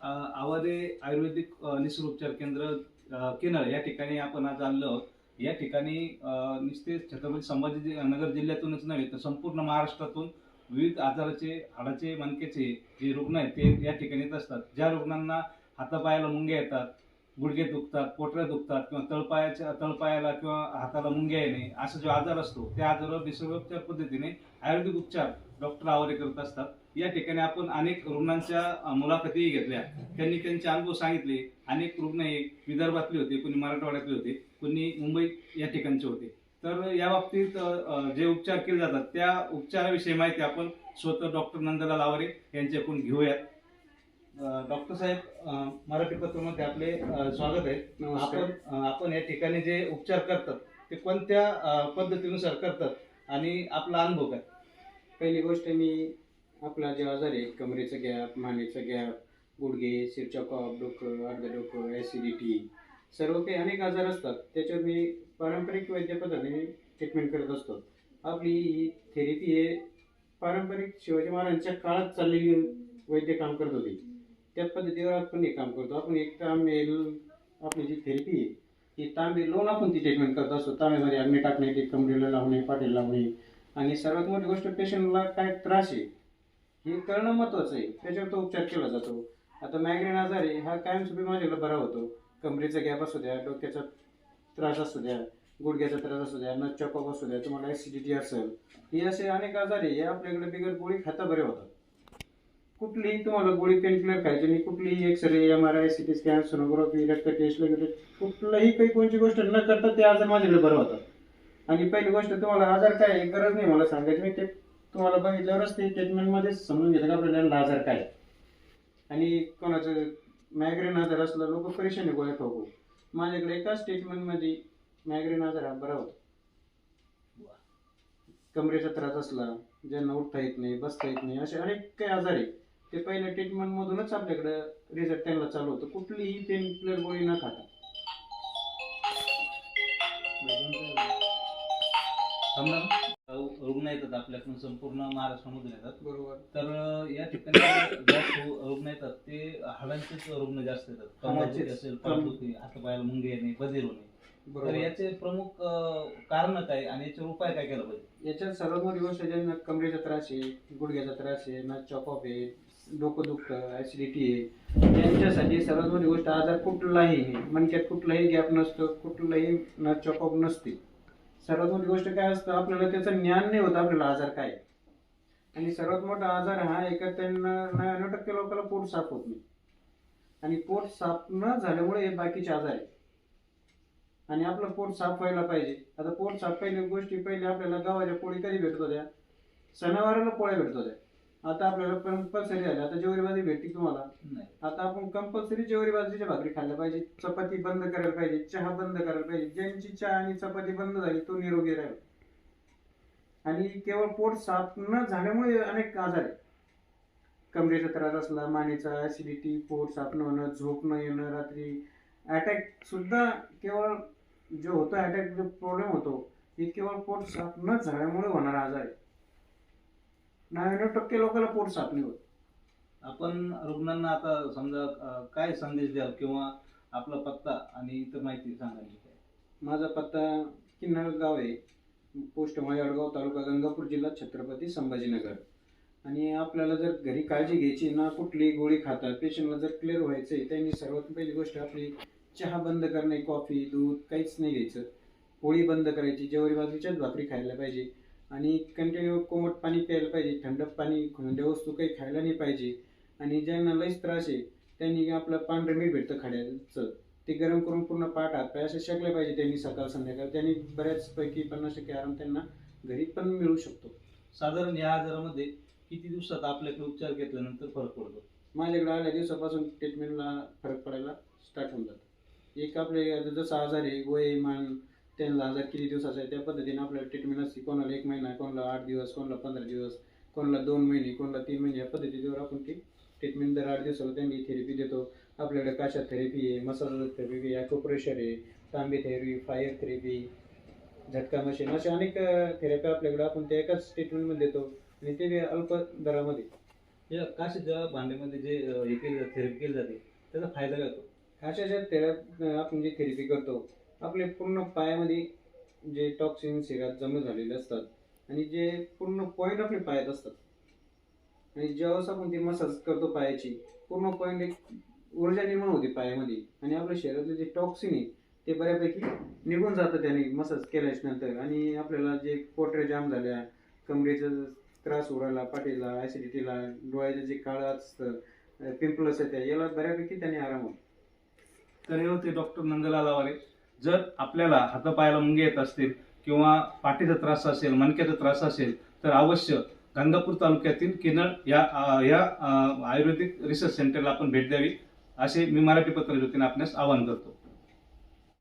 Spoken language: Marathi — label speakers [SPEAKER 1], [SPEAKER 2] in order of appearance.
[SPEAKER 1] अ, आवारे आयुर्वेदिक निसर्ग निसर्गोपचार केंद्र केनळ या ठिकाणी आपण आज आलो आहोत या ठिकाणी अ, नुसते छत्रपती संभाजी नगर जिल्ह्यातूनच नव्हे तर संपूर्ण महाराष्ट्रातून विविध आजाराचे हाडाचे मणक्याचे जे रुग्ण आहेत ते या ठिकाणी येत असतात. ज्या रुग्णांना हातापायाला मुंग्या येतात गुडघे दुखतात पोटऱ्या दुखतात किंवा तळपायाच्या तळपायाला किंवा हाताला मुंग्या येणे असा जो आजार असतो त्या आजारावर निसर्गोपचार पद्धतीने आयुर्वेदिक उपचार डॉक्टर आवारे करत असतात. या ठिकाणी आपण अनेक रुग्णांच्या मुलाखतीही घेतल्या. त्यांनी त्यांचे अनुभव सांगितले. अनेक रुग्ण हे विदर्भातले होते कोणी मराठवाड्यातले होते कोणी मुंबई या ठिकाणचे होते. तर या बाबतीत जे उपचार केले जातात त्या उपचाराविषयी माहिती आपण स्वतः डॉक्टर नंदलाल आवारे यांच्याकडून घेऊयात. डॉक्टर साहेब मराठी पत्रामध्ये आपले स्वागत आहे. आपण आपण या ठिकाणी जे उपचार करतात ते कोणत्या पद्धतीनुसार करतात आणि आपला अनुभव काय?
[SPEAKER 2] पहिली गोष्ट मी आपला जे आजार आहे कमरेचा गॅप मानेचा गॅप गुडघे शिरच्या कॉप डोकं अर्ध डोकं ॲसिडिटी सर्व काही अनेक आजार असतात. त्याच्यावर मी पारंपरिक वैद्य पद्धतीने ट्रीटमेंट करत असतो. आपली ही थेरपी आहे पारंपरिक शिवाजी महाराजांच्या काळात चाललेली वैद्य काम करत होती. त्या पद्धतीवर आपण हे काम करतो आपण एक तांबेल आपली जी थेरपी आहे ती तांबे लावून आपण ती ट्रीटमेंट करत असतो तांब्यामध्ये अग्नी टाकणे ते कमरेला लावणे पाठीला लावणे आणि सर्वात मोठी गोष्ट पेशंटला काय त्रास आहे हे करणं महत्त्वाचं आहे त्याच्यावर तो उपचार केला जातो आता मायग्रेन आजार आहे हा कायमस्वरूपी माझ्याकडे बरा होतो। कमरेचा गॅप असू द्या डोक्याचा त्रास असू द्या गुडघ्याचा त्रास असू द्या नस चॉकअप असू द्या तुम्हाला ॲसिडिटी असेल। हे असे अनेक आजार आहे हे आपल्याकडे बिगर गोळी खाता बरे होतात। कुठलीही तुम्हाला गोळी पेनकिलर खायची नाही कुठलीही x-ray M R I C T scan sonography रक्त टेस्ट वगैरे कुठलंही काही कोणची गोष्ट न करता ते आजार माझ्याकडे बरं होतात. आणि पहिली गोष्ट तुम्हाला आजार काय आहे, गरज नाही मला सांगायची. मी ते तुम्हाला बघितल्यावरच ते ट्रीटमेंटमध्ये समजून घेतं का आपल्याला आजार काय आणि कोणाचं मायग्रेन आजार असला लोक परेशानी गोळ्या खाऊ माझ्याकडे एकाच ट्रीटमेंटमध्ये मायग्रेन आजार हा बरा होतो. कमरेचा त्रास असला ज्यांना उठता येत नाही बसता येत नाही असे अनेक काही आजार आहे ते पहिल्या ट्रीटमेंटमधूनच आपल्याकडे रिझल्ट त्यांना चालू होतं. कुठलीही पेन किलर गोळी न खाता.
[SPEAKER 1] रुग्ण येतात आपल्याकडून संपूर्ण महाराष्ट्रामधून येतात.
[SPEAKER 2] बरोबर.
[SPEAKER 1] तर या ठिकाणी जास्त रुग्ण येतात ते हाडांचेच रुग्ण जास्त येतात. कमरदुखी असेल पाठदुखी हातापायाला मुंगे येणे बधीर होणे. तर याचे प्रमुख कारण काय आणि याच्यावर उपाय काय केला पाहिजे?
[SPEAKER 2] याच्यात सर्वात मोठी गोष्ट कमरेचा त्रास आहे गुडघ्याचा त्रास आहे ना चॉकअप आहे डोकं दुखतं ऍसिडिटी आहे. यांच्यासाठी सर्वात मोठी गोष्ट आजार कुठलाही नाही. मणक्यात कुठलाही गॅप नसतो कुठलाही न चॉकअप नसते सर्वात मोठी गोष्ट काय असतं आपल्याला त्याचं ज्ञान नाही होत आपल्याला आजार काय. आणि सर्वात मोठा आजार हा एका त्यांना नव्याण्णव टक्के लोकांना पोट साफ होत नाही. आणि पोट साफ न झाल्यामुळे हे बाकीचे आजार आहे आणि आपलं पोट साफ व्हायला पाहिजे. आता पोट साफ पहिल्या गोष्टी पहिले आपल्याला गावाच्या पोळी कधी भेटत होत्या? सणावाराला पोळ्या भेटत होत्या. आता आपल्याला कंपल्सरी झाल्या आता जेवरी भाजी भेटते तुम्हाला?
[SPEAKER 1] नाही.
[SPEAKER 2] आता आपण कंपल्सरी जेवरी बाजरीच्या भाकरी खाल्ल्या पाहिजे चपाती बंद करायला पाहिजे. चहा बंद करायला पाहिजे. ज्यांची चहा आणि चपाती बंद झाली तो निरोगी राहील. आणि केवळ पोट साफ न झाल्यामुळे अनेक आजार आहे कमरेचा त्रास असला मानेचा ऍसिडिटी पोट साफ न होणं झोप न येणं रात्री अटॅक सुद्धा केवळ जो होतो अटॅक जो प्रॉब्लेम होतो हे केवळ पोट साफ न झाल्यामुळे होणारा आजार आहे. नव्याण्णव टक्के लोकांना पोट नाही होत.
[SPEAKER 1] आपण रुग्णांना आता समजा अ, काय संदेश द्याल किंवा आपला पत्ता आणि इतर माहिती सांगायची काय?
[SPEAKER 2] माझा पत्ता किन्नळ गाव आहे. पोस्ट माळेगाव तालुका गंगापूर जिल्हा छत्रपती संभाजीनगर. आणि आपल्याला जर घरी काळजी घ्यायची ना कुठली गोळी खातात पेशंटला जर क्लिअर व्हायचं आहे त्यांनी सर्वात पहिली गोष्ट आपली चहा बंद करणे कॉफी दूध काहीच नाही घ्यायचं. पोळी बंद करायची जेवरी बाजूच्याच भाकरी खायला पाहिजे. आणि कंटिन्यू कोमट पाणी प्यायला पाहिजे थंड पाणी थंड वस्तू काही खायला नाही पाहिजे. आणि ज्यांना लईच त्रास आहे त्यांनी आपलं पांढरं मीठ भेटतं खाड्याचं. ते गरम करून पूर्ण पाठ हात पाय असे शकले पाहिजे त्यांनी सकाळ संध्याकाळ. त्यांनी बऱ्याचपैकी पन्नास टक्के आराम त्यांना घरी पण मिळू शकतो.
[SPEAKER 1] साधारण या आजारामध्ये किती दिवसात आपल्याकडे उपचार घेतल्यानंतर फरक पडतो?
[SPEAKER 2] माझ्याकडे आल्या दिवसापासून ट्रीटमेंटला फरक पडायला स्टार्ट होऊन जातं. एक आपले जसं आजार आहे वय मान त्यांना आजार किती दिवसाचा आहे त्या पद्धतीने आपल्याला ट्रीटमेंट असते. कोणाला एक महिना कोणाला आठ दिवस कोणाला पंधरा दिवस कोणाला दोन महिने कोणाला तीन महिने या पद्धतीवर आपण ती ट्रीटमेंट दर आठ दिवसाला त्यांनी थेरपी देतो. आपल्याकडे काशा थेरपी आहे मसाला थेरपी आहे ॲकोप्रेशर आहे तांबे थेरपी फायर थेरपी झटका मशीन अशा अनेक थेरपी आपल्याकडे आपण त्या एकाच ट्रीटमेंटमध्ये देतो. आणि ते अल्प दरामध्ये.
[SPEAKER 1] या काशीच्या भांड्यामध्ये जे हे केली थेरपी केली जाते त्याचा फायदा काय होतो?
[SPEAKER 2] अशा ज्या थेरप आपण जे थेरपी करतो आपले पूर्ण पायामध्ये जे टॉक्सिन शरीरात जमा झालेले असतात आणि जे पूर्ण पॉईंट आपले पायात असतात. आणि ज्यावेळेस आपण ते मसाज करतो पायाची पूर्ण पॉईंट एक ऊर्जा निर्माण होते पायामध्ये. आणि आपल्या शरीरातले जे टॉक्सिन आहे ते बऱ्यापैकी निघून जातं त्याने मसाज केल्याच्यानंतर आणि आपल्याला जे पोटऱ्या जाम झाल्या कमरेचा त्रास उरायला पाठीला ॲसिडिटीला डोळ्याचं जे काळं असतं पिंपल्स आहे त्या याला बऱ्यापैकी त्याने आराम होतो.
[SPEAKER 1] तर हे होते डॉक्टर नंदलाल आवारे जर आपल्याला हातापायाला मुंगे येत असतील किंवा पाठीचा त्रास असेल मणक्याचा त्रास असेल तर अवश्य गंगापूर तालुक्यातील किनळ या या आयुर्वेदिक रिसर्च सेंटरला आपण भेट द्यावी असे मी मराठी पत्रज्योतीने आपल्यास आवाहन करतो.